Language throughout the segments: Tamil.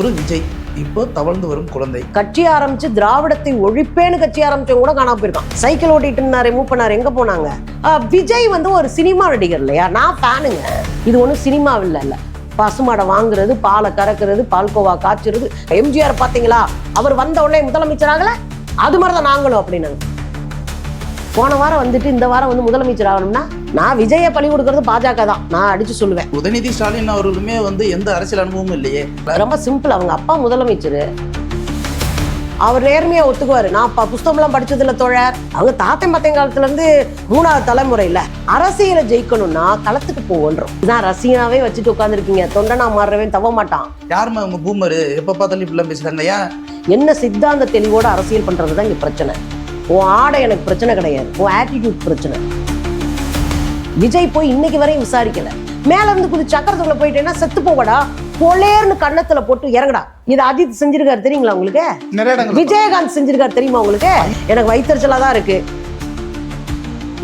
ஒரு விஜய் இப்போ தவழ்ந்து வரும் குழந்தை. கட்சி ஆரம்பிச்சு திராவிடத்தை ஒழிப்பேன்னு கட்சி ஆரம்பிச்சவங்க கூட காணாம போயிருக்கான். சைக்கிள் ஓட்டிட்டு இருந்தாரு மூவ் பண்ணாரு எங்க போனாங்க? விஜய் வந்து ஒரு சினிமா நடிகர் இல்லையா? நான் ஃபேனுங்க. இது ஒன்றும் சினிமா இல்ல இல்ல. பசுமாடை வாங்குறது பாலை கறக்கிறது பால்கோவா காய்ச்சுறது. எம்ஜிஆர் பாத்தீங்களா? அவர் வந்த உடனே முதலமைச்சர் ஆகல அது மாதிரி தான் நாங்களும் அப்படின்னாங்க. போன வாரம் வந்துட்டு இந்த வாரம் வந்து முதலமைச்சர் ஆகணும்னா நான் விஜயை பழி கொடுக்கறது பாஜக தான். நான் அடிச்சு சொல்லுவேன். உதயநிதி ஸ்டாலின் அவர்களுமே வந்து எந்த அரசியல் அனுபவமும் இல்லையே. ரொம்ப சிம்பிள் அவங்க அப்பா முதலமைச்சர். அவர் நேர்மையா ஒத்துக்குவாரு. நான் புஸ்தகம்லாம் படிச்சதுல தோழர். அவங்க தாத்தன் பத்தையும் காலத்துல இருந்து மூணாவது தலைமுறையில. அரசியலை ஜெயிக்கணும்னா களத்துக்கு போவோன்றோம் இதான் ரசிகனாவே வச்சுட்டு உட்காந்துருக்கீங்க தொண்டனா மாறுறவன் தவ மாட்டான். யாருமே அவங்க பூமரு? எப்ப பார்த்தாலும் இப்படிலாம் பேசுறாங்க. ஏன்? என்ன சித்தாந்த தெளிவோட அரசியல் பண்றது தான் இங்க பிரச்சனை. உன் ஆடை எனக்கு பிரச்சனை கிடையாது. உன் ஆட்டிடியூட் பிரச்சனை. விஜய் போய் இன்னைக்கு வரையும் விசாரிக்கல. மேல இருந்து குதி சக்கரத்துக்குள்ள போயிட்டேன்னா செத்து போவடா. பொலேர்னு கன்னத்துல போட்டு இறங்கடா. இது அஜித் செஞ்சிருக்காரு தெரியுங்களா உங்களுக்கு? விஜயகாந்த் செஞ்சிருக்காரு தெரியுமா உங்களுக்கு? எனக்கு வயிற்றுச்சலா தான் இருக்கு.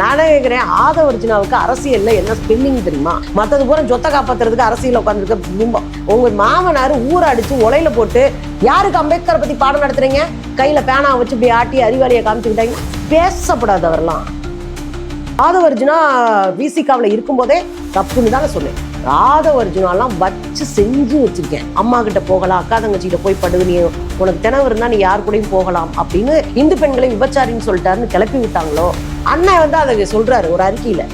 நானே கேட்கிறேன் ஆதவ அர்ஜுனாவுக்கு அரசியல்ல என்ன ஸ்பெல்லிங் தெரியுமா? மத்தது பூரா சொத்தை காப்பாத்துறதுக்கு அரசியல் உட்காந்துருக்க பிம்பம் உங்க மாமனார் ஊரை அடிச்சு உலையில போட்டு யாருக்கு அம்பேத்கரை பத்தி பாடம் நடத்துறீங்க? கையில பேனா வச்சு இப்படி ஆட்டி அறிவாளியை காமிச்சுக்கிட்டாங்க. பேசப்படாது ராதவர்ஜுனா அர்ஜுனா விசிகாவில் இருக்கும்போதே தப்புன்னு தானே சொன்னேன். ஆதவ அர்ஜுனாலாம் வச்சு செஞ்சு வச்சிருக்கேன். அம்மா கிட்ட போகலாம் அக்கா தங்கச்சிகிட்ட போய் படுது நீ உனக்கு தினவு இருந்தால் நீ யார் கூடயும் போகலாம் அப்படின்னு இந்து பெண்களை விபச்சாரின்னு சொல்லிட்டாருன்னு கிளப்பி விட்டாங்களோ? அண்ணன் வந்து அதை சொல்கிறாரு ஒரு அறிக்கையில்.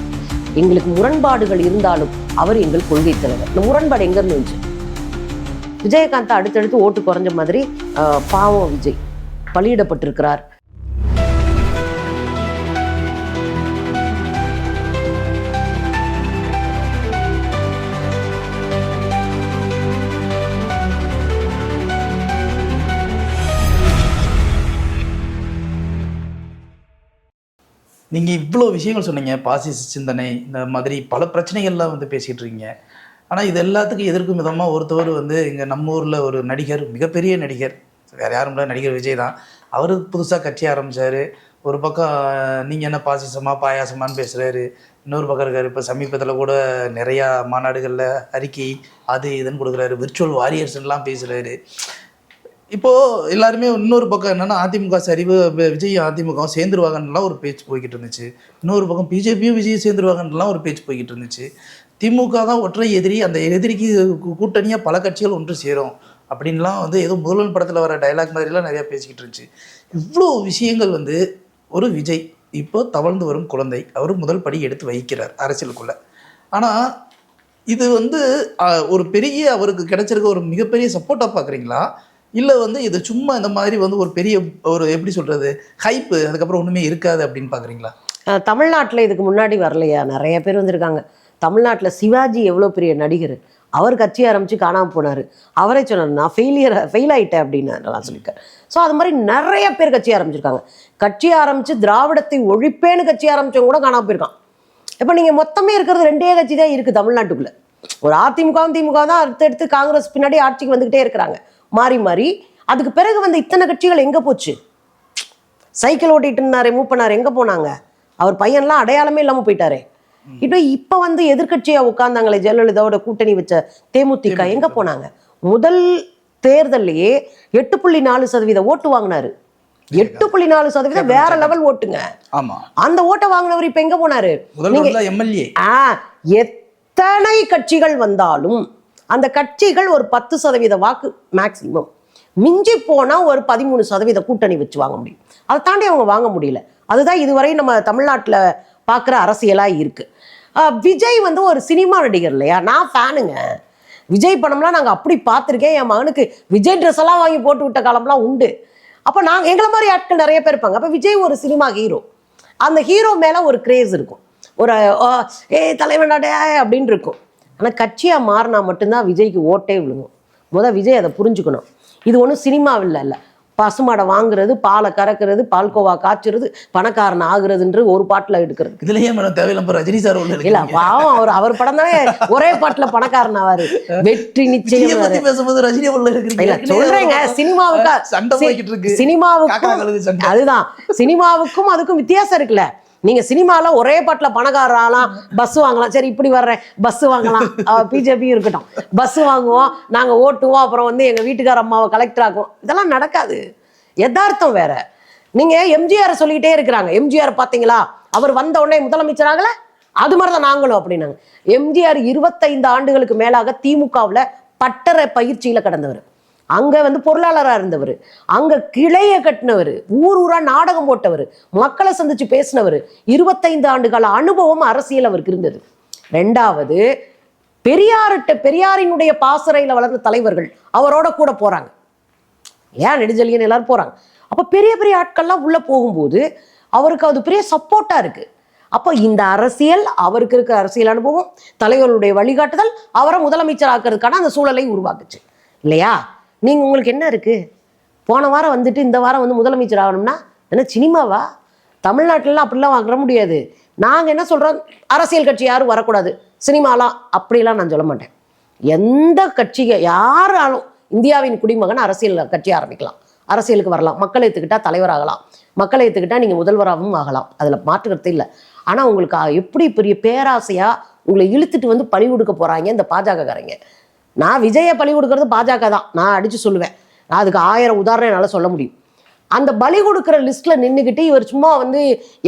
எங்களுக்கு முரண்பாடுகள் இருந்தாலும் அவர் எங்கள் கொள்கை தலைவர். இந்த முரண்பாடு எங்கேருந்து வந்துச்சு? விஜயகாந்த் அடுத்தடுத்து ஓட்டு குறைஞ்ச மாதிரி பாவம் விஜய் பலியிடப்பட்டிருக்கிறார். நீங்கள் இவ்வளோ விஷயங்கள் சொன்னீங்க பாசிச சிந்தனை இந்த மாதிரி பல பிரச்சனைகள்லாம் வந்து பேசிகிட்டு இருக்கீங்க. ஆனால் இது எல்லாத்துக்கும் எதிர்க்கும் விதமாக ஒருத்தவர் வந்து இங்கே நம்ம ஊரில் ஒரு நடிகர் மிகப்பெரிய நடிகர் வேறு யாரும் இல்லை நடிகர் விஜய் தான். அவர் புதுசாக கட்சி ஆரம்பித்தார் ஒரு பக்கம் நீங்கள் என்ன பாசிசமா பாயாசமான்னு பேசுகிறாரு இன்னொரு பக்கம் இருக்கார் இப்போ சமீபத்தில் கூட நிறையா மாநாடுகளில் அறிக்கை அது இதுன்னு கொடுக்குறாரு. விர்ச்சுவல் வாரியர்ஸ்லாம் பேசுகிறாரு இப்போ எல்லாருமே இன்னொரு பக்கம் என்னன்னா அதிமுக சரிவு விஜய் அதிமுக சேர்ந்துருவாங்கன்னுலாம் ஒரு பேச்சு போய்கிட்டு இருந்துச்சு. இன்னொரு பக்கம் பிஜேபியும் விஜய் சேர்ந்துருவாங்கன்னுலாம் ஒரு பேச்சு போய்கிட்டு இருந்துச்சு. திமுக தான் ஒற்றை எதிரி அந்த எதிரிக்கு கூட்டணியாக பல கட்சிகள் ஒன்று சேரும் அப்படின்லாம் வந்து ஏதோ முதல்வன் படத்தில் வர டைலாக் மாதிரிலாம் நிறையா பேசிக்கிட்டு இருந்துச்சு. இவ்வளோ விஷயங்கள் வந்து ஒரு விஜய் இப்போ தவழ்ந்து வரும் குழந்தை. அவர் முதல் படி எடுத்து வைக்கிறார் அரசியலுக்குள்ள. ஆனால் இது வந்து ஒரு பெரிய அவருக்கு கிடைச்சிருக்க ஒரு மிகப்பெரிய சப்போர்ட்டாக பார்க்குறீங்களா இல்லை வந்து இது சும்மா இந்த மாதிரி வந்து ஒரு பெரிய ஒரு எப்படி சொல்கிறது ஹைப்பு அதுக்கப்புறம் ஒன்றுமே இருக்காது அப்படின்னு பார்க்குறீங்களா தமிழ்நாட்டில் இதுக்கு முன்னாடி வரலையா? நிறைய பேர் வந்திருக்காங்க. தமிழ்நாட்டில் சிவாஜி எவ்வளோ பெரிய நடிகர்? அவர் கட்சி ஆரம்பித்து காணாமல் போனார். அவரே சொன்னார் நான் ஃபெயிலியர் ஃபெயில் ஆகிட்டேன் அப்படின்னு நான் சொல்லியிருக்கேன் ஸோ அது மாதிரி நிறைய பேர் கட்சி ஆரம்பிச்சிருக்காங்க. கட்சி ஆரம்பித்து திராவிடத்தை ஒழிப்பேன்னு கட்சி ஆரம்பித்தவங்க கூட காணாம போயிருக்கான். இப்போ நீங்கள் மொத்தமே இருக்கிறது ரெண்டே கட்சி தான் இருக்குது தமிழ்நாட்டுக்குள்ளே. ஒரு அதிமுகவும் திமுக தான் அடுத்து அடுத்து காங்கிரஸ் பின்னாடி ஆட்சிக்கு வந்துக்கிட்டே இருக்கிறாங்க. மாறி மாறி. அதுக்கு பிறகு வந்து இத்தனை கட்சிகள் எங்க போச்சு? சைக்கிள் ஓட்டிட்டு இருந்தாரு மூவ் பண்ணாரு எங்க போனாங்க? அவர் பையன்லாம் அடையாளமே இல்லாம போயிட்டாரே. இப்போ இப்ப வந்து எதிர்க்கட்சியா உட்கார்ந்தாங்களே ஜெயலலிதாவோட கூட்டணி வச்ச தேமுதிக எங்க போனாங்க? முதல் தேர்தல்லையே எட்டு புள்ளி நாலு சதவீத ஓட்டு வாங்கினாரு. எட்டு புள்ளி நாலு சதவீதம் வேற லெவல் ஓட்டுங்க. ஆமாம் அந்த ஓட்டை வாங்கினவர் இப்ப எங்க போனாரு? எம்எல்ஏ. எத்தனை கட்சிகள் வந்தாலும் அந்த கட்சிகள் ஒரு பத்து சதவீத வாக்கு மேக்சிமம் மிஞ்சி போனால் ஒரு பதிமூணு சதவீத கூட்டணி வச்சு வாங்க முடியும். அதை தாண்டி அவங்க வாங்க முடியல. அதுதான் இதுவரை நம்ம தமிழ்நாட்டில் பார்க்குற அரசியலாக இருக்கு. விஜய் வந்து ஒரு சினிமா நடிகர் இல்லையா? நான் ஃபேனுங்க. விஜய் படம்லாம் நாங்கள் அப்படி பார்த்துருக்கேன். என் மகனுக்கு விஜய் ட்ரெஸ் எல்லாம் வாங்கி போட்டு விட்ட காலம்லாம் உண்டு. அப்போ நாங்கள் எங்களை மாதிரி ஆட்கள் நிறைய பேர் இருப்பாங்க. அப்போ விஜய் ஒரு சினிமா ஹீரோ அந்த ஹீரோ மேலே ஒரு கிரேஸ் இருக்கும். ஒரு ஏ ஏய் தலைவனாடே அப்படின்னு இருக்கும். ஆனால் கட்சியாக மாறினா மட்டும்தான் விஜய்க்கு ஓட்டே விழுங்கும் முத விஜய் அதை புரிஞ்சுக்கணும். இது ஒன்றும் சினிமாவில் இல்லை. பசுமாடை வாங்குறது பாலை கறக்கிறது பால்கோவா காய்ச்சுறது பணக்காரன் ஆகுறதுன்ற ஒரு பாட்டில் எடுக்கிறது. இதுலயே மேடம் தேவையில்லாம ரஜினி சார் இல்ல பாவம் அவர் அவர் படம் தானே ஒரே பாட்டுல பணக்காரன் ஆவாரு. வெற்றி நிச்சயம் பேசும்போது ரஜினி இல்ல சொல்றேங்க சினிமாவுக்கு சண்டை. அதுதான் சினிமாவுக்கும் அதுக்கும் வித்தியாசம் இருக்குல்ல. நீங்க சினிமால ஒரே பாட்டுல பணக்காரர் ஆகலாம் பஸ் வாங்கலாம். சரி இப்படி வர்றேன். பஸ் வாங்கலாம். பிஜேபி இருக்கட்டும். பஸ் வாங்குவோம். நாங்க ஓட்டுவோம். அப்புறம் வந்து எங்க வீட்டுக்கார அம்மாவை கலெக்டர் ஆக்குவோம். இதெல்லாம் நடக்காது. யதார்த்தம் வேற. நீங்க எம்ஜிஆர் சொல்லிக்கிட்டே இருக்கிறாங்க. எம்ஜிஆர் பாத்தீங்களா? அவர் வந்த உடனே முதலமைச்சராகல அது மாதிரி தான் நாங்களும் அப்படின்னாங்க. எம்ஜிஆர் இருபத்தைந்து ஆண்டுகளுக்கு மேலாக திமுகவுல பட்டற பயிற்சியில கடந்தவர். அங்கே வந்து பொருளாளராக இருந்தவர். அங்கே கிளைய கட்டினவர். ஊர் ஊராக நாடகம் போட்டவர். மக்களை சந்திச்சு பேசினவர். இருபத்தைந்து ஆண்டு கால அனுபவம் அரசியல் அவருக்கு இருந்தது. ரெண்டாவது பெரியார்கிட்ட பெரியாரினுடைய பாசறையில் வளர்ந்த தலைவர்கள் அவரோட கூட போகிறாங்க ஏன் நெடுஞ்செழியன் எல்லாரும் போகிறாங்க அப்போ பெரிய பெரிய ஆட்கள்லாம் உள்ளே போகும்போது அவருக்கு அது பெரிய சப்போர்ட்டாக இருக்குது அப்போ இந்த அரசியல் அவருக்கு இருக்க அரசியல் அனுபவம் தலைவருடைய வழிகாட்டுதல் அவரை முதலமைச்சர் ஆக்கிறதுக்கான அந்த சூழலை உருவாக்குச்சு. இல்லையா? நீங்கள் உங்களுக்கு என்ன இருக்குது போன வாரம் வந்துட்டு இந்த வாரம் வந்து முதலமைச்சர் ஆகணும்னா என்ன சினிமாவா? தமிழ்நாட்டிலலாம் அப்படிலாம் வர முடியாது. நாங்கள் என்ன சொல்கிறோம் அரசியல் கட்சி யாரும் வரக்கூடாது. சினிமாலாம் அப்படிலாம் நான் சொல்ல மாட்டேன். எந்த கட்சிக யாராலும் இந்தியாவின் குடிமகன் அரசியல் கட்சி ஆரம்பிக்கலாம். அரசியலுக்கு வரலாம். மக்களை ஏற்றுக்கிட்டால் தலைவராகலாம் மக்களை ஏற்றுக்கிட்டா நீங்கள் முதல்வராகவும் ஆகலாம். அதில் மாற்றுக்கிறது இல்லை. ஆனால் உங்களுக்கு எப்படி பெரிய பேராசையாக உங்களை இழுத்துட்டு வந்து பழி கொடுக்க போகிறாங்க இந்த பாஜகக்காரங்க நான் விஜயை பழி கொடுக்கறது பாஜக தான். நான் அடித்து சொல்லுவேன். நான் அதுக்கு ஆயிரம் உதாரணம் என்னால் சொல்ல முடியும். அந்த பலி கொடுக்குற லிஸ்ட்ல நின்றுக்கிட்டு இவர் சும்மா வந்து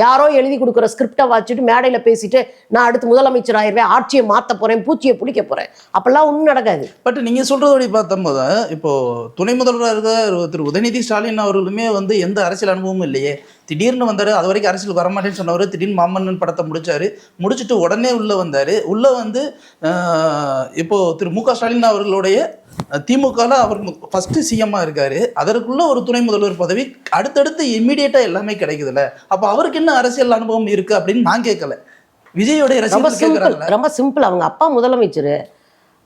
யாரோ எழுதி கொடுக்குற ஸ்கிரிப்டை வச்சுட்டு மேடையில் பேசிட்டு நான் அடுத்து முதலமைச்சர் ஆயிடுவேன் ஆட்சியை மாற்ற போறேன் பூச்சியை பிடிக்க போறேன். அப்பெல்லாம் ஒன்றும் நடக்காது. பட் நீங்க சொல்றதோட பார்த்தம்போது இப்போ துணை முதல்வராக இருக்க திரு உதயநிதி ஸ்டாலின் அவர்களுமே வந்து எந்த அரசியல் அனுபவமும் இல்லையே. திடீர்னு வந்தாரு அது வரைக்கும் அரசியல் வரமாட்டேன்னு சொன்னவர் திடீர்னு மாமன்னன் படத்தை முடிச்சாரு முடிச்சுட்டு உடனே உள்ள வந்தாரு. உள்ள வந்து இப்போது இப்போ திரு மு க ஸ்டாலின் அவர்களுடைய திமுகவில் அவர் ஃபர்ஸ்ட் சிஎம்மா இருக்காரு. அதற்குள்ள ஒரு துணை முதல்வர் பதவி அடுத்தடுத்து இம்மிடியட்டா எல்லாமே கிடைக்குதுல்ல. அப்போ அவருக்கு என்ன அரசியல் அனுபவம் இருக்கு அப்படின்னு நான் கேட்கல விஜயோடைய ரொம்ப சிம்பிள் ரொம்ப சிம்பிள் அவங்க அப்பா முதலமைச்சர்.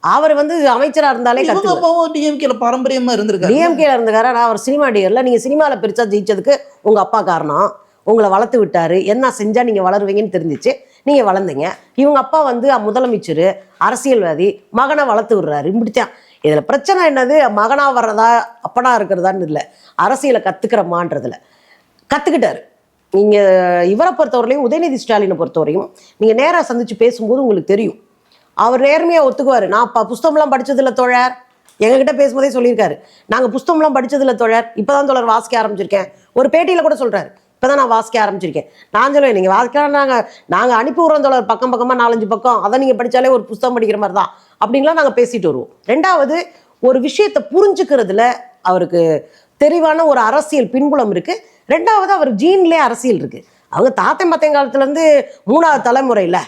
அவர் வந்து அமைச்சரா இருந்தாலே அப்பாவும் டிஎம்கேல பாரம்பரியமா இருந்திருக்காரு. டிஎம்கேல இருந்துக்காரா. நான் அவர் சினிமா டியர்ல நீங்க சினிமால பெருசா ஜெயிச்சதுக்கு உங்க அப்பா காரணம். உங்களை வளர்த்து விட்டாரு. என்ன செஞ்சா நீங்க வளருவீங்கன்னு தெரிஞ்சிச்சு. நீங்க வளர்ந்தீங்க. இவங்க அப்பா வந்து முதலமைச்சர் அரசியல்வாதி மகனை வளர்த்து விடுறாரு. இப்படித்தான். இதில் பிரச்சனை என்னது? மகனாக வர்றதா அப்பனா இருக்கிறதான்னு இல்லை. அரசியலை கற்றுக்கிறமான்றதுல கற்றுக்கிட்டாரு நீங்கள் இவரை பொறுத்தவரையிலையும் உதயநிதி ஸ்டாலினை பொறுத்தவரையும் நீங்கள் நேராக சந்திச்சு பேசும்போது உங்களுக்கு தெரியும். அவர் நேர்மையாக ஒத்துக்குவார். நான் ப புஸ்தகம்லாம் படித்ததில்ல தோழர். எங்ககிட்ட பேசும்போதே சொல்லியிருக்காரு. நாங்கள் புஸ்தகம்லாம் படித்ததில்ல தோழர். இப்பதான் தோழர் வாசிக்க ஆரம்பிச்சிருக்கேன். ஒரு பேட்டியில் கூட சொல்றாரு இப்பதான் நான் வாசிக்க ஆரம்பிச்சிருக்கேன். நான் சொல்லுவேன் நீங்க வாசிக்கலாம் நாங்க நாங்க அனுப்பி விடுறோம் தோழர் பக்கம் பக்கமா நாலஞ்சு பக்கம். அதை நீங்க படிச்சாலே ஒரு புஸ்தகம் படிக்கிற மாதிரி தான். அப்படின்லாம் நாங்க பேசிட்டு வருவோம். ரெண்டாவது ஒரு விஷயத்தை புரிஞ்சுக்கிறதுல அவருக்கு தெளிவான ஒரு அரசியல் பின்புலம் இருக்கு. ரெண்டாவது அவர் ஜீன்லேயே அரசியல் இருக்கு. அவங்க தாத்தன் பத்தையும் காலத்துல இருந்து மூணாவது தலைமுறையில.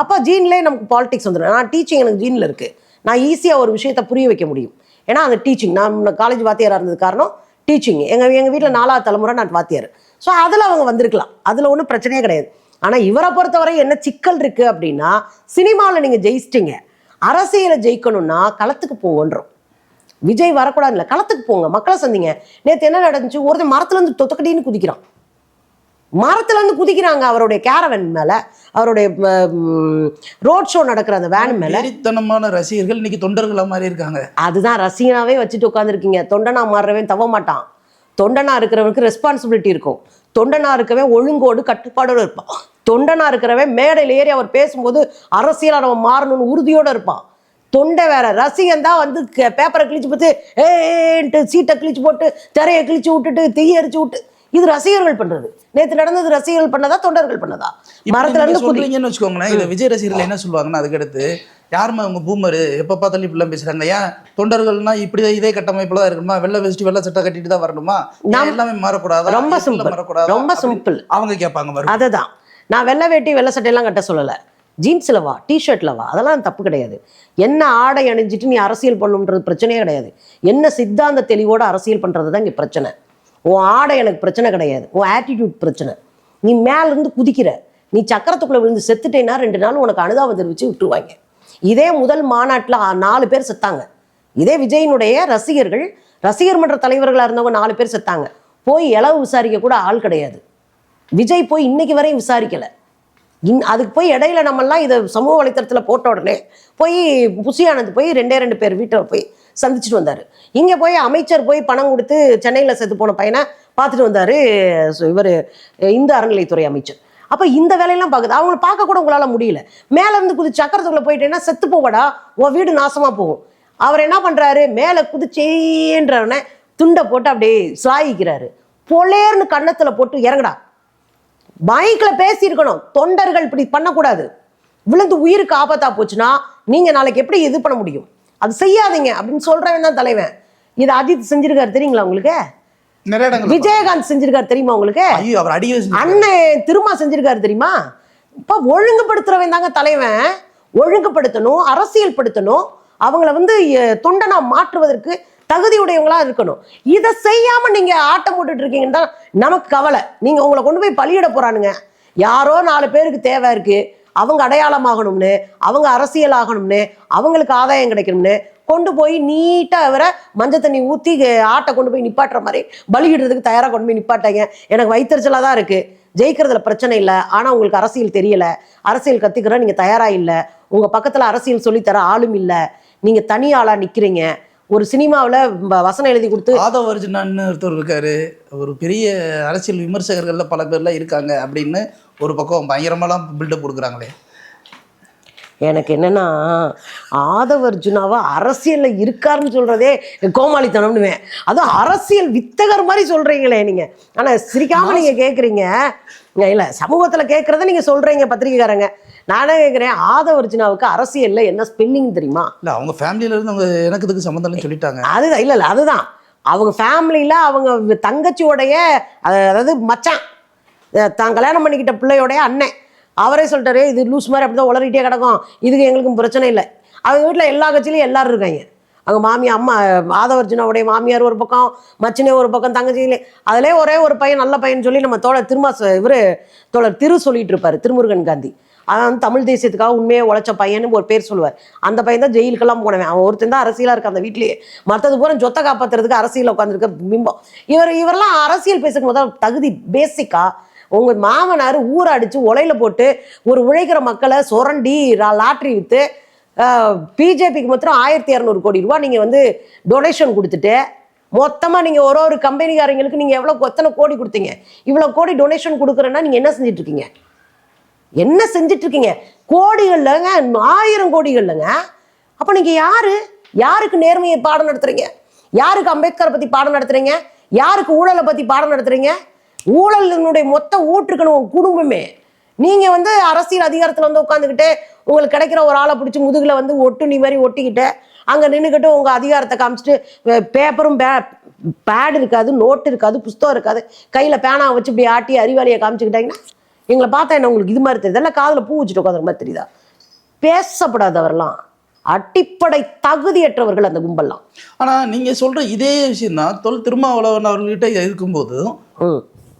அப்போ ஜீன்லேயே நமக்கு பாலிடிக்ஸ் வந்துடும். நான் டீச்சிங் எனக்கு ஜீனில் இருக்கு. நான் ஈஸியாக ஒரு விஷயத்தை புரிய வைக்க முடியும். ஏன்னா அந்த டீச்சிங் நான் காலேஜ் வாத்தியாராக இருந்தது காரணம் டீச்சிங் எங்கள் எங்கள் வீட்டில் நாலாவது தலைமுறை நான் வாத்தியார். ஸோ அதில் அவங்க வந்திருக்கலாம். அதில் ஒன்றும் பிரச்சனையே கிடையாது. ஆனால் இவரை பொறுத்தவரை என்ன சிக்கல் இருக்கு அப்படின்னா சினிமாவில் நீங்கள் ஜெயிச்சிட்டீங்க. அரசியலை ஜெயிக்கணும்னா களத்துக்கு போங்கன்றோம். விஜய் வரக்கூடாது இல்லை களத்துக்கு போங்க. மக்களை சந்திங்க. நேற்று என்ன நடந்துச்சு? ஒருத்தன் மரத்துலேருந்து தொத்தக்கட்டின்னு குதிக்கிறான். மரத்துலேருந்து குதிக்கிறாங்க அவருடைய கேரவன் மேலே. அவருடைய ரோட் ஷோ நடக்கிற அந்த வேன் மேலே. வெறித்தனமான ரசிகர்கள் இன்னைக்கு தொண்டர்களா மாதிரி இருக்காங்க அதுதான் ரசிகனாவே வச்சுட்டு உட்காந்துருக்கீங்க தொண்டனா மாறுறவன் தவ மாட்டான் தொண்டனா இருக்கிறவனுக்கு ரெஸ்பான்சிபிலிட்டி இருக்கும். தொண்டனா இருக்கவன் ஒழுங்கோடு கட்டுப்பாடோடு இருப்பான். தொண்டனா இருக்கிறவன் மேடையில் ஏறி அவர் பேசும்போது அரசியலாக நம்ம மாறணும்னு உறுதியோடு இருப்பான். தொண்டை வேற ரசிகன் தான் வந்து பேப்பரை கிழிச்சு பார்த்து ஏன்ட்டு சீட்டை கிழிச்சு போட்டு திரையை கிழிச்சு விட்டுட்டு தீய எரிச்சு விட்டு இது ரசிகர்கள் பண்றது. நேத்து நடந்தது ரசிகர்கள் பண்ணதா தொண்டர்கள் பண்ணதா? மரத்துல இருந்து சொல்றீங்கன்னு வச்சுக்கோங்களேன் இதை விஜய் ரசிகர்கள் என்ன சொல்லுவாங்கன்னா அதுக்கடுத்து யாரும்மா அவங்க பூமரு? எப்ப பார்த்தாலும் இப்படிலாம் பேசுறாங்க. ஏன் தொண்டர்கள்னா இப்படி இதே கட்டமைப்புல தான் இருக்கணுமா? வெள்ளை வெஸ்ட் வெள்ளை சட்டை கட்டிட்டு தான் வரணுமா? எல்லாமே மாறக்கூடாதா? ரொம்ப simple. மாறக்கூடாதா? ரொம்ப simple. அவங்க கேட்பாங்க அதுதான். நான் வெள்ளை வேட்டி வெள்ளை சட்டையெல்லாம் கட்ட சொல்லலை. ஜீன்ஸில் வா டிஷர்ட்டில் வா. அதெல்லாம் தப்பு கிடையாது. என்ன ஆடை அணிஞ்சிட்டு நீ அரசியல் பண்ணணுன்றது பிரச்சனையே கிடையாது. என்ன சித்தாந்த தெளிவோட அரசியல் பண்ணுறது தான் இங்கே பிரச்சனை. உன் ஆடை எனக்கு பிரச்சனை கிடையாது. உன் ஆட்டிடியூட் பிரச்சனை. நீ மேலேருந்து குதிக்கிற. நீ சக்கரத்துக்குள்ளே விழுந்து செத்துட்டேன்னா ரெண்டு நாள் உனக்கு அனுதாபம் தெரிவித்து விட்டுருவாங்க. இதே முதல் மாநாட்டில் நாலு பேர் செத்தாங்க. இதே விஜயினுடைய ரசிகர்கள் ரசிகர் மன்ற தலைவர்களாக இருந்தவங்க நாலு பேர் செத்தாங்க. போய் இளவு விசாரிக்க கூட ஆள் கிடையாது. விஜய் போய் இன்னைக்கு வரையும் விசாரிக்கலை. இன் அதுக்கு போய் இடையில நம்மெல்லாம் இதை சமூக வலைத்தளத்தில் போட்ட உடனே போய் புசியானது போய் ரெண்டே ரெண்டு பேர் வீட்டில் போய் சந்திச்சுட்டு வந்தார். இங்கே போய் அமைச்சர் போய் பணம் கொடுத்து சென்னையில் செத்து போன பையனை பார்த்துட்டு வந்தார் இவர் இந்து அறநிலைத்துறை அமைச்சர். அப்போ இந்த வேலையெல்லாம் பார்க்குது. அவங்கள பார்க்க கூட உங்களால் முடியல. மேலேருந்து குதிச்சு சக்கரத்துக்குள்ள போயிட்டேன்னா செத்து போவடா உன் வீடு நாசமாக போகும். அவர் என்ன பண்ணுறாரு மேலே குதிச்சேன்றவன துண்டை போட்டு அப்படியே சாயிக்கிறாரு. பொலேர்னு கன்னத்தில் போட்டு இறங்குடா. பைக்கில் பேசியிருக்கணும். தொண்டர்கள் இப்படி பண்ணக்கூடாது. விழுந்து உயிருக்கு ஆபத்தா போச்சுன்னா நீங்கள் நாளைக்கு எப்படி இது பண்ண முடியும்? அது செய்யாதீங்க அப்படின்னு சொல்றவன் தான் தலைவன். இது அஜித் செஞ்சிருக்காரு தெரியுங்களா உங்களுக்கு? விஜயகாந்த் செஞ்சிருக்காரு தெரியுமா உங்களுக்கு. அண்ணன் திருமா செஞ்சிருக்காரு தெரியுமா? இப்ப ஒழுங்குபடுத்துறவன் தாங்க தலைவன். ஒழுங்குபடுத்தணும் அரசியல் படுத்தணும் அவங்கள வந்து தொண்டனா மாற்றுவதற்கு தகுதியுடையவங்களா இருக்கணும். இதை செய்யாம நீங்க ஆட்டம் போட்டுட்டு இருக்கீங்கன்னு தான் நமக்கு கவலை. நீங்க உங்களை கொண்டு போய் பலியிட போறானுங்க. யாரோ நாலு பேருக்கு தேவை இருக்கு. அவங்க அடையாளமாகணும்னு அவங்க அரசியல் ஆகணும்னு அவங்களுக்கு ஆதாயம் கிடைக்கணும்னு கொண்டு போய் நீட்டாக அவரை மஞ்சள் தண்ணி ஊற்றி ஆட்டை கொண்டு போய் நிப்பாட்டுற மாதிரி பலியிடுறதுக்கு தயாராக கொண்டு போய் நிப்பாட்டாங்க. எனக்கு வயிற்றுச்சலாக தான் இருக்குது ஜெயிக்கிறதுல பிரச்சனை இல்லை. ஆனால் உங்களுக்கு அரசியல் தெரியல. அரசியல் கற்றுக்கிற நீங்கள் தயாராக இல்லை. உங்கள் பக்கத்தில் அரசியல் சொல்லித்தர ஆளும் இல்லை. நீங்கள் தனி ஆளாக நிற்கிறீங்க ஒரு சினிமாவில் வசனம் எழுதி கொடுத்து ஆதவ அர்ஜுனான்னு ஒருத்தர் இருக்காரு. ஒரு பெரிய அரசியல் விமர்சகர்கள்ல பல பேர்லாம் இருக்காங்க அப்படின்னு ஒரு பக்கம் பயங்கரமாலாம் பில்டப் கொடுக்குறாங்களே. எனக்கு என்னன்னா ஆதவர்ஜுனாவை அரசியல்ல இருக்காருன்னு சொல்றதே கோமாளித்தனம்னுவேன். அதுவும் அரசியல் வித்தகர் மாதிரி சொல்றீங்களே நீங்க. ஆனா சிரிக்காம நீங்க கேக்குறீங்க. இங்க இல்ல சமூகத்துல கேட்கறத நீங்க சொல்றீங்க பத்திரிக்கைக்காரங்க. நானே கேட்குறேன் ஆதவர்ஜுனாவுக்கு அரசியல்ல என்ன ஸ்பெல்லிங் தெரியுமா? இல்ல அவங்க ஃபேமிலியில இருந்து அவங்க எனக்கு இதுக்கு சம்மந்தம் இல்லைன்னு சொல்லிட்டாங்க. அதுதான் இல்லை இல்லை அதுதான். அவங்க ஃபேமிலியில் அவங்க தங்கச்சியோடைய அதாவது மச்சான். தான் கல்யாணம் பண்ணிக்கிட்ட பிள்ளையோடைய அண்ணன் அவரே சொல்லிட்டாரு இது லூஸ் மாதிரி அப்படி தான் உளறிட்டே கிடக்கும். இதுக்கு எங்களுக்கும் பிரச்சனை இல்லை. அவங்க வீட்டில் எல்லா கட்சியிலையும் எல்லாரும் இருக்காங்க. அவங்க மாமியார் அம்மா ஆதவர்ஜுனாவுடைய மாமியார் ஒரு பக்கம் மச்சினே ஒரு பக்கம் தங்கச்சியிலே. அதிலே ஒரே ஒரு பையன் நல்ல பையன் சொல்லி நம்ம தோழர் திருமா இவர் தோழர் திரு சொல்லிட்டு இருப்பார் திருமுருகன் காந்தி. அவன் வந்து தமிழ் தேசியத்துக்காக உண்மையே உழைச்ச பையன்னு ஒரு பேர் சொல்லுவார். அந்த பையன் தான் ஜெயிலுக்கெல்லாம் போனவன். அவன் ஒருத்தன் தான் அரசியலாக இருக்க அந்த வீட்லேயே. மற்றது பூரா சொத்தை காப்பாற்றுறதுக்கு அரசியலில் உட்காந்துருக்க பிம்பம். இவர் இவரெல்லாம் அரசியல் பேசும் முதல் தகுதி பேசிக்காக உங்க மாமனார் ஊற அடிச்சு உலையில போட்டு ஒரு உழைக்கிற மக்களை சுரண்டி லாட்ரி விற்று பிஜேபிக்கு மாத்திரம் ஆயிரத்தி இரநூறு கோடி ரூபா நீங்கள் வந்து டொனேஷன் கொடுத்துட்டு மொத்தமாக நீங்கள் ஒரு ஒரு கம்பெனிக்காரங்களுக்கு நீங்கள் எவ்வளோ எத்தனை கோடி கொடுத்தீங்க? இவ்வளோ கோடி டொனேஷன் கொடுக்குறேன்னா நீங்கள் என்ன செஞ்சுட்டு இருக்கீங்க என்ன செஞ்சுட்டு இருக்கீங்க கோடிகள்லங்க ஆயிரம் கோடிகள்லங்க. அப்போ நீங்க யாரு? யாருக்கு நேர்மையை பாடம் நடத்துறீங்க? யாருக்கு அம்பேத்கரை பத்தி பாடம் நடத்துறீங்க? யாருக்கு ஊழலை பத்தி பாடம் நடத்துறீங்க? ஊழலினுடைய மொத்த ஊற்றுக்கணும் உங்க குடும்பமே. நீங்க வந்து அரசியல் அதிகாரத்துல வந்து உட்காந்துக்கிட்டு உங்களுக்கு கிடைக்கிற ஒரு ஆளை பிடிச்சி முதுகுல வந்து ஒட்டுணி மாதிரி ஒட்டிக்கிட்டு அங்க நின்றுக்கிட்டு உங்க அதிகாரத்தை காமிச்சிட்டு பேப்பரும் பே பேட் இருக்காது நோட்டு இருக்காது புஸ்தகம் இருக்காது கையில பேனா வச்சு இப்படி ஆட்டி அறிவாளியை காமிச்சுக்கிட்டாங்கன்னா எங்களை பார்த்தா என்ன உங்களுக்கு இது மாதிரி தெரியுது. எல்லாம் காதுல பூ வச்சுட்டு உட்காந்துற மாதிரி தெரியுதா? பேசப்படாதவரெல்லாம் அடிப்படை தகுதியற்றவர்கள் அந்த கும்பல்லாம். ஆனா நீங்க சொல்ற இதே விஷயம் தான் தொல் திருமாவளவன் அவர்கள்கிட்ட இருக்கும்போதும்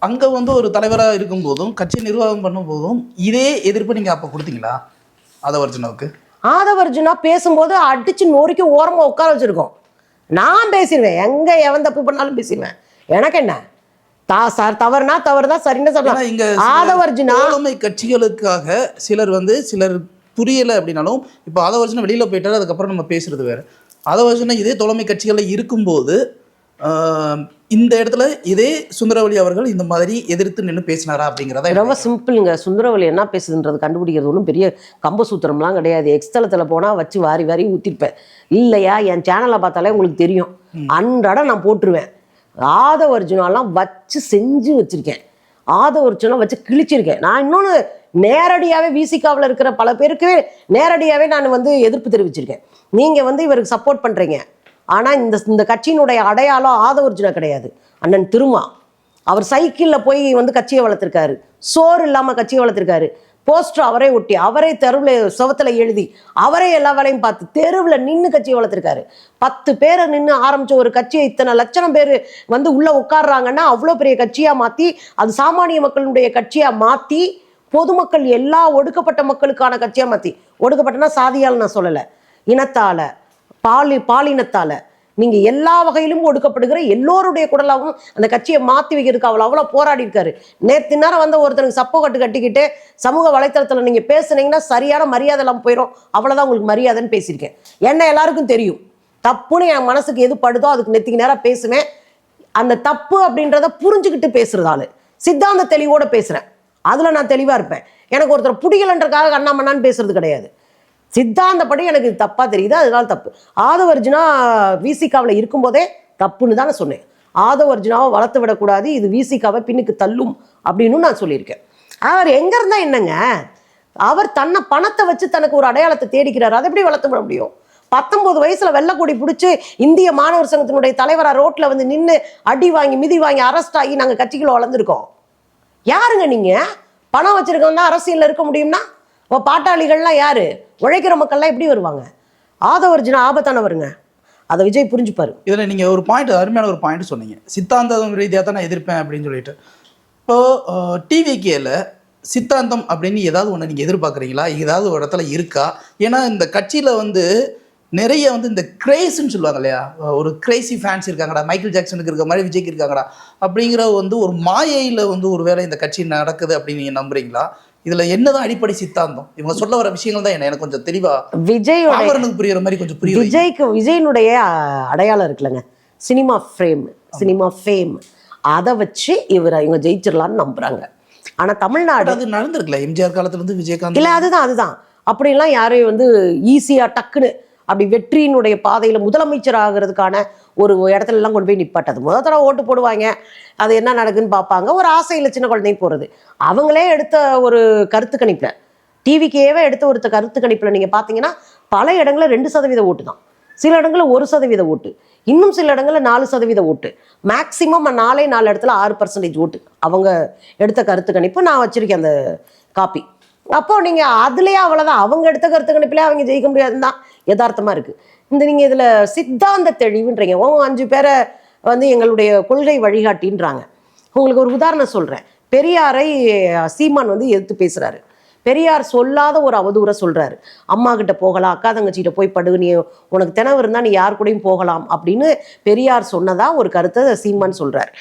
அங்க வந்து ஒரு தலைவரா இருக்கும்போதும் கட்சி நிர்வாகம் பண்ணும்போதும் இதே எதிர்ப்பு நீங்க அப்ப கொடுத்தீங்களா? ஆதவ அர்ஜுனாவுக்கு ஆதவர்ஜுனா பேசும்போது அடிச்சு நொறுக்கி ஓரமா உட்கார வச்சிருக்கோம். நான் பேசிடுவேன். எங்க எவன் தப்பு பண்ணாலும் பேசிடுவேன். எனக்கு என்ன? தா சார் தவறுனா தவறுதான் சரின்னு ஏன்னா சொல்லலாம் இங்க ஆதவர்ஜுனா தோழமை கட்சிகளுக்காக சிலர் வந்து சிலர் புரியல அப்படின்னாலும் இப்போ ஆதவர்ஜுனா வெளியில போயிட்டாரு அதுக்கப்புறம் நம்ம பேசுறது வேற. ஆதவர்ஜுனா இதே தோழமை கட்சிகள்ல இருக்கும்போது இந்த இடத்துல இதே சுந்தரவழி அவர்கள் இந்த மாதிரி எதிர்த்து நின்று பேசினாரா அப்படிங்கிறத ரொம்ப சிம்பிளுங்க. சுந்தரவலி என்ன பேசுதுன்றது கண்டுபிடிக்கிறது ஒன்றும் பெரிய கம்ப சூத்திரம்லாம் கிடையாது. எக்ஸ்தலத்தில் போனால் வச்சு வாரி வாரி ஊற்றிருப்பேன் இல்லையா? என் சேனலை பார்த்தாலே உங்களுக்கு தெரியும். அன்றாடம் நான் போட்டுருவேன். ஆதவர்ஜுனாலாம் வச்சு செஞ்சு வச்சுருக்கேன். ஆதவர்ஜுனா வச்சு கிழிச்சிருக்கேன். நான் இன்னொன்று நேரடியாகவே விசிகாவில் இருக்கிற பல பேருக்கு நேரடியாகவே நான் வந்து எதிர்ப்பு தெரிவிச்சிருக்கேன். நீங்கள் வந்து இவருக்கு சப்போர்ட் பண்ணுறீங்க ஆனால் இந்த இந்த கட்சியினுடைய அடையாளம் ஆதவர்ஜுனா கிடையாது. அண்ணன் திருமா. அவர் சைக்கிளில் போய் வந்து கட்சியை வளர்த்துருக்காரு. சோறு இல்லாமல் கட்சியை வளர்த்துருக்காரு. போஸ்டர் அவரே ஒட்டி அவரே தெருவில் சுவத்தில் எழுதி அவரே எல்லா வேலையும் பார்த்து தெருவில் நின்று கட்சியை வளர்த்துருக்காரு. பத்து பேரை நின்று ஆரம்பித்த ஒரு கட்சியை இத்தனை லட்சம் பேர் வந்து உள்ளே உட்கார்றாங்கன்னா அவ்வளோ பெரிய கட்சியாக மாற்றி அது சாமானிய மக்களுடைய கட்சியாக மாற்றி பொதுமக்கள் எல்லா ஒடுக்கப்பட்ட மக்களுக்கான கட்சியாக மாற்றி ஒடுக்கப்பட்டனா சாதியால் நான் சொல்லலை. இனத்தால் பாலி பாலினத்தால நீங்க எல்லா வகையிலும் ஒடுக்கப்படுகிற எல்லோருடைய குடலாகவும் அந்த கட்சியை மாத்தி வைக்கிறதுக்கு அவ்வளோ அவ்வளோ போராடி இருக்காரு. நேற்று நேரம் வந்த ஒருத்தனுக்கு சப்போ கட்டு கட்டிக்கிட்டு சமூக வலைத்தளத்தில் நீங்க பேசுனீங்கன்னா சரியான மரியாதை இல்லாமல் போயிடும் அவ்வளோதான் உங்களுக்கு மரியாதைன்னு பேசியிருக்கேன். என்ன எல்லாருக்கும் தெரியும். தப்புன்னு என் மனசுக்கு எது படுதோ அதுக்கு நெத்திக்கு நேரம் பேசுவேன். அந்த தப்பு அப்படின்றத புரிஞ்சுக்கிட்டு பேசுறதாலு சித்தாந்த தெளிவோட பேசுறேன். அதில் நான் தெளிவாக இருப்பேன். எனக்கு ஒருத்தர் பிடிக்கலன்றக்காக அண்ணாமண்ணான்னு பேசுறது கிடையாது. சித்தாந்தப்படி எனக்கு இது தப்பாக தெரியுது அதனால தப்பு. ஆதவர்ஜுனா விசிகாவில் இருக்கும்போதே தப்புன்னு தான் நான் சொன்னேன் ஆதவர்ஜுனாவை வளர்த்து விடக்கூடாது இது விசிகாவை பின்னுக்கு தள்ளும் அப்படின்னு நான் சொல்லியிருக்கேன். அவர் எங்கே இருந்தால் என்னங்க? அவர் தன்னை பணத்தை வச்சு தனக்கு ஒரு அடையாளத்தை தேடிக்கிறார் அதை எப்படி வளர்த்து விட முடியும்? பத்தொன்பது வயசுல வெள்ளக்கொடி பிடிச்சி இந்திய மாணவர் சங்கத்தினுடைய தலைவராக ரோட்ல வந்து நின்று அடி வாங்கி மிதி வாங்கி அரெஸ்ட் ஆகி நாங்கள் கட்சிக்குள்ள வளர்ந்துருக்கோம். யாருங்க நீங்க? பணம் வச்சிருக்கவங்க தான் இருக்க முடியும்னா? இப்போ பாட்டாளிகள்லாம் யார்? உழைக்கிற மக்கள்லாம் எப்படி வருவாங்க? ஆதவர்ஜினா ஆபத்தானவருங்க அதை விஜய் புரிஞ்சுப்பாரு. இதில் நீங்கள் ஒரு பாயிண்ட் அருமையான ஒரு பாயிண்ட் சொன்னீங்க. சித்தாந்தம் ரீதியாக தான் நான் எதிர்ப்பேன் அப்படின்னு சொல்லிட்டு. இப்போது டிவிகேல சித்தாந்தம் அப்படின்னு ஏதாவது ஒன்று நீங்கள் எதிர்பார்க்குறீங்களா? ஏதாவது ஒரு இடத்துல இருக்கா? ஏன்னா இந்த கட்சியில் வந்து நிறைய வந்து இந்த கிரேஸ்ன்னு சொல்லுவாங்க இல்லையா? ஒரு கிரேசி ஃபேன்ஸ் இருக்காங்கடா மைக்கேல் ஜாக்சனுக்கு இருக்க மாதிரி விஜய்க்கு இருக்காங்கடா. அப்படிங்கிற வந்து ஒரு மாயையில் வந்து ஒரு வேளை இந்த கட்சி நடக்குது அப்படின்னு நீங்கள் நம்புறீங்களா? இதில் என்னதான் அடிப்படை சித்தாந்தம்? இவங்க சொல்ல வர விஷயங்கள் தான் என்ன? எனக்கு கொஞ்சம் விஜயோட பாமரனுக்கு புரியுற மாதிரி கொஞ்சம் புரியுது விஜய்க்கு விஜயனுடைய அடையாளம் இருக்குல்லங்க. சினிமா ஃப்ரேம் சினிமா ஃபேம் அதை வச்சு இவர் இவங்க ஜெயிச்சிடலான்னு நம்புறாங்க. ஆனா தமிழ்நாடு அது நடந்திருக்குல்ல? எம்ஜிஆர் காலத்துல இருந்து விஜயகாந்த் இல்ல அதுதான் அதுதான். அப்படிலாம் யாரையும் வந்து ஈஸியா டக்குன்னு அப்படி வெற்றியினுடைய பாதையில் முதலமைச்சர் ஆகிறதுக்கான ஒரு இடத்துலலாம் கொண்டு போய் நிப்பாட்டது. முதல் தடவை ஓட்டு போடுவாங்க. அது என்ன நடக்குன்னு பார்ப்பாங்க. ஒரு ஆசையில் சின்ன குழந்தையும் போகிறது அவங்களே எடுத்த ஒரு கருத்து கணிப்பில் டிவிக்கேவே எடுத்த ஒரு கருத்து கணிப்பில் நீங்கள் பார்த்தீங்கன்னா பல இடங்களில் ரெண்டு சதவீத ஓட்டு தான். சில இடங்களில் ஒரு சதவீத ஓட்டு. இன்னும் சில இடங்களில் நாலு சதவீத ஓட்டு. மேக்சிமம் நாலே நாலு இடத்துல ஆறு பர்சன்டேஜ் ஓட்டு. அவங்க எடுத்த கருத்து கணிப்பு நான் வச்சுருக்கேன் அந்த காப்பி அப்போது நீங்கள் அதுலேயே அவ்வளோதான் அவங்க எடுத்த கருத்து கணிப்பிலே அவங்க ஜெயிக்க முடியாதுன்னு தான். யதார்த்தமாக இருக்குது இந்த நீங்கள் இதில் சித்தாந்த தெளிவுன்றீங்க. ஓ அஞ்சு பேரை வந்து எங்களுடைய கொள்கை வழிகாட்டின்றாங்க. உங்களுக்கு ஒரு உதாரணம் சொல்கிறேன் பெரியாரை சீமான் வந்து எதிர்த்து பேசுகிறாரு பெரியார் சொல்லாத ஒரு அவதூறை சொல்கிறாரு அம்மா கிட்ட போகலாம் அக்கா தங்கச்சிகிட்ட போய் படு நீ உனக்கு தினவு இருந்தால் நீ யார் கூடயும் போகலாம் அப்படின்னு பெரியார் சொன்னதாக ஒரு கருத்தை சீமான் சொல்கிறார்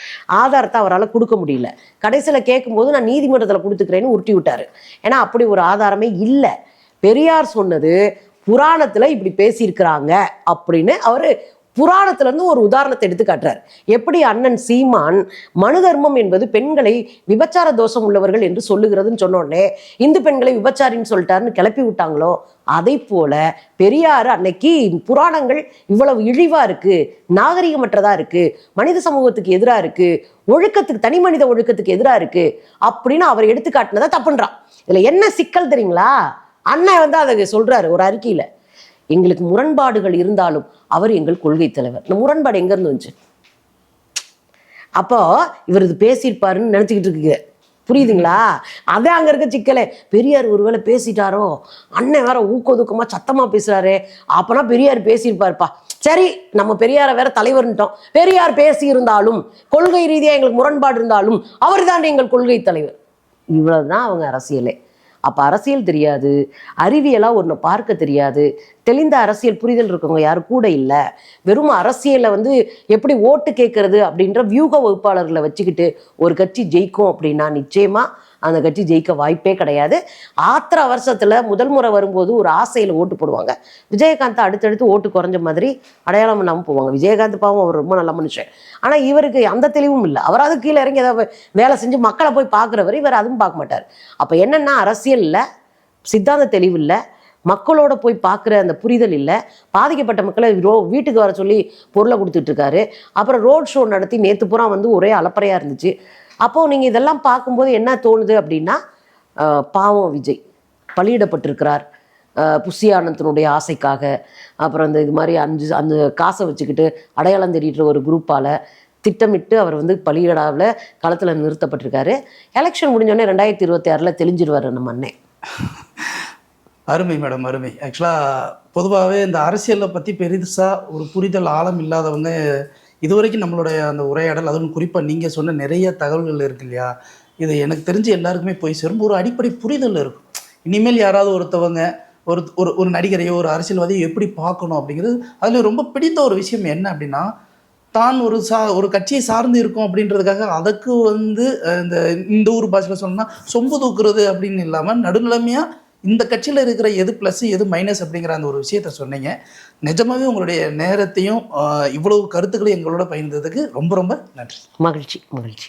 ஆதாரத்தை அவரால் கொடுக்க முடியல. கடைசியில் கேட்கும்போது நான் நீதிமன்றத்தில் கொடுத்துக்கிறேன்னு உருட்டி விட்டார். ஏன்னா அப்படி ஒரு ஆதாரமே இல்லை. பெரியார் சொன்னது புராணத்துல இப்படி பேசியிருக்கிறாங்க அப்படின்னு அவரு புராணத்திலிருந்து ஒரு உதாரணத்தை எடுத்து காட்டுறார். எப்படி அண்ணன் சீமான் மனு தர்மம் என்பது பெண்களை விபச்சார தோஷம் உள்ளவர்கள் என்று சொல்லுகிறதுன்னு சொன்னோடனே இந்து பெண்களை விபச்சாரின்னு சொல்லிட்டாருன்னு கிளப்பி விட்டாங்களோ? அதை போல பெரியார் அன்னைக்கு புராணங்கள் இவ்வளவு இழிவா இருக்கு நாகரிகமற்றதா இருக்கு மனித சமூகத்துக்கு எதிராக இருக்கு ஒழுக்கத்துக்கு தனி மனித ஒழுக்கத்துக்கு எதிராக இருக்கு அப்படின்னு அவர் எடுத்து காட்டினதை தப்புன்றான். இதுல என்ன சிக்கல் தெரியுங்களா? அண்ணன் வந்து அதை சொல்றாரு ஒரு அறிக்கையில. எங்களுக்கு முரண்பாடுகள் இருந்தாலும் அவர் எங்கள் கொள்கை தலைவர். இந்த முரண்பாடு எங்க இருந்து வந்துச்சு? அப்போ இவர் இது பேசியிருப்பாருன்னு நினைச்சுக்கிட்டு இருக்கீங்க புரியுதுங்களா? அதே அங்க இருக்க சிக்கலே. பெரியார் ஒருவேளை பேசிட்டாரோ? அண்ணன் வேற ஊக்கதுக்கமா சத்தமா பேசுறாரு. அப்பனா பெரியார் பேசியிருப்பாருப்பா. சரி நம்ம பெரியாரை வேற தலைவர்ன்ட்டோம் பெரியார் பேசி இருந்தாலும் கொள்கை ரீதியா எங்களுக்கு முரண்பாடு இருந்தாலும் அவர் தான் எங்கள் கொள்கை தலைவர். இவ்வளவுதான் அவங்க அரசியலே. அப்போ அரசியல் தெரியாது. அறிவியலாக ஒன்று பார்க்க தெரியாது. தெளிந்த அரசியல் புரிதல் இருக்கவங்க யாரும் கூட இல்லை. வெறும் அரசியலை வந்து எப்படி ஓட்டு கேட்கறது அப்படின்ற வியூக வகுப்பாளர்களை வச்சுக்கிட்டு ஒரு கட்சி ஜெயிக்கும் அப்படின்னா நிச்சயமாக அந்த கட்சி ஜெயிக்க வாய்ப்பே கிடையாது. ஆத்திர வருஷத்தில் முதல் முறை வரும்போது ஒரு ஆசையில் ஓட்டு போடுவாங்க. விஜயகாந்த் அடுத்தடுத்து ஓட்டு குறைஞ்ச மாதிரி அடையாளம் இல்லாமல் போவாங்க. விஜயகாந்த் பாவம் அவர் ரொம்ப நல்ல மனுஷன். ஆனால் இவருக்கு அந்த தெளிவும் இல்லை. அவராவது கீழே இறங்கி ஏதாவது வேலை செஞ்சு மக்களை போய் பார்க்குறவர் இவர் அதுவும் பார்க்க மாட்டார். அப்போ என்னென்னா அரசியலில் சித்தாந்த தெளிவு இல்லை மக்களோட போய் பார்க்குற அந்த புரிதல் இல்லை. பாதிக்கப்பட்ட மக்களை ரோ வீட்டுக்கு வர சொல்லி பொருளை கொடுத்துட்ருக்காரு அப்புறம் ரோட் ஷோ நடத்தி நேற்று பூரா வந்து ஒரே அலப்பறையாக இருந்துச்சு. அப்போது நீங்கள் இதெல்லாம் பார்க்கும்போது என்ன தோணுது அப்படின்னா பாவம் விஜய் பலியிடப்பட்டிருக்கிறார். ஆஹ், புஷி ஆனந்தனுடைய ஆசைக்காக அப்புறம் அந்த இது மாதிரி அஞ்சு அந்த காசை வச்சுக்கிட்டு அடையாளம் தெரியிற ஒரு குரூப்பால் திட்டமிட்டு அவர் வந்து பலியிடாவில் களத்தில் நிறுத்தப்பட்டிருக்காரு. எலெக்ஷன் முடிஞ்சோடனே ரெண்டாயிரத்தி இருபத்தி ஆறில் தெளிஞ்சிருவார் நம்ம அண்ணே. அருமை மேடம் அருமை. ஆக்சுவலாக பொதுவாகவே இந்த அரசியலை பற்றி பெருசாக ஒரு புரிதல் ஆழம் இல்லாதவங்க இதுவரைக்கும் நம்மளுடைய அந்த உரையாடல் அதுவும் குறிப்பாக நீங்கள் சொன்ன நிறைய தகவல்கள் இருக்கு இல்லையா? இது எனக்கு தெரிஞ்சு எல்லாருக்குமே போய் சேரும். ஒரு அடிப்படை புரிதல் இருக்கும். இனிமேல் யாராவது ஒருத்தவங்க ஒரு ஒரு ஒரு நடிகரையோ ஒரு அரசியல்வாதியோ எப்படி பார்க்கணும் அப்படிங்கிறது அதில் ரொம்ப பிடித்த ஒரு விஷயம் என்ன அப்படின்னா தான் ஒரு சா ஒரு கட்சியை சார்ந்து இருக்கோம் அப்படின்றதுக்காக அதுக்கு வந்து இந்த இந்த ஊர் பாஷையில் சொன்னால் சொம்பு தூக்குறது அப்படின்னு இல்லாமல் நடுநிலைமையாக இந்த கட்சியில் இருக்கிற எது ப்ளஸ் எது மைனஸ் அப்படிங்கிற அந்த ஒரு விஷயத்த சொன்னீங்க. நிஜமாவே உங்களுடைய நேரத்தையும் இவ்வளவு கருத்துக்களையும் எங்களோட பகிர்ந்ததுக்கு ரொம்ப ரொம்ப நன்றி. மகிழ்ச்சி மகிழ்ச்சி.